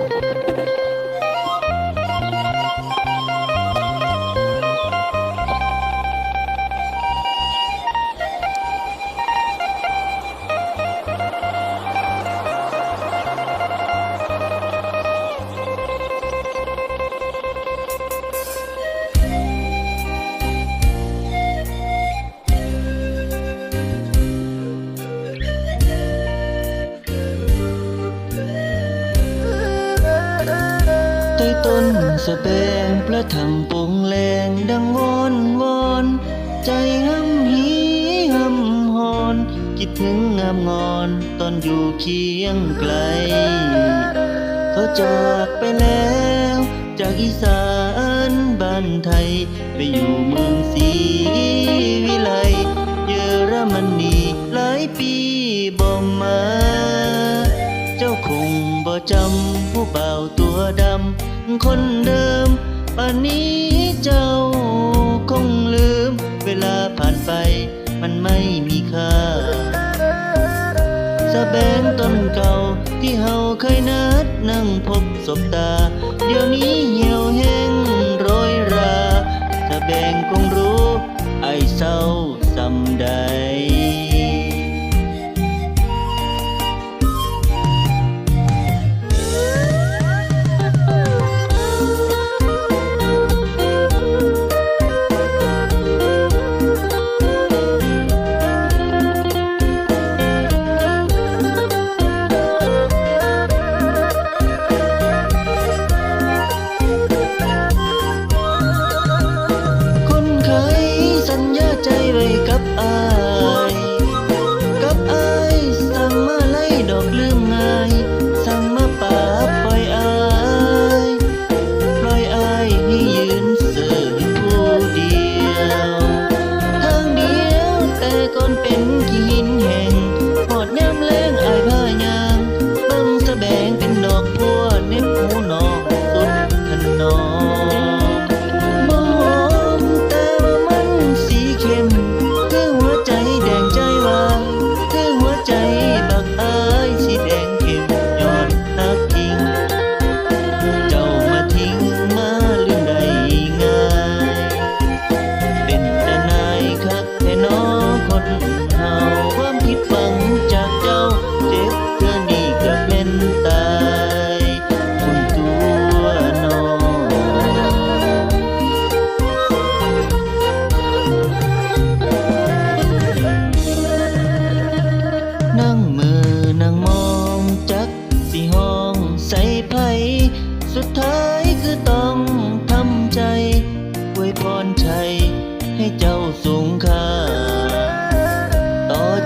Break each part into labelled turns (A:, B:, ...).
A: ใต้นสะแบงพระถังปงแรงดังวอนวอนใจหำหีหำหอนคิดถึงงามงอนตอนอยู่เคียงไกล เขาจากไปแล้ว จากอีสานบ้านไทย ไปอยู่เมืองศรีวิไลเยอรมนีหลายปีบ่มา เจ้าคงบ่จำผู้เบาตัวดำ คนเดิมป่านนี้เจ้าคงลืม เวลาผ่านไปมันไม่มีค่าสะแบนต้นเก่าที่เฮาเคยนัดนั่งพบศบตา เดี๋ยวนี้เหี่ยวแห้ง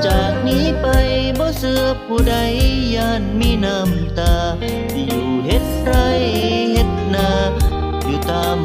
A: จากนี้ไปบ่เสือผู้ใดย่านมีน้ำตา อยู่เฮ็ดไรเฮ็ดนา อยู่ตาม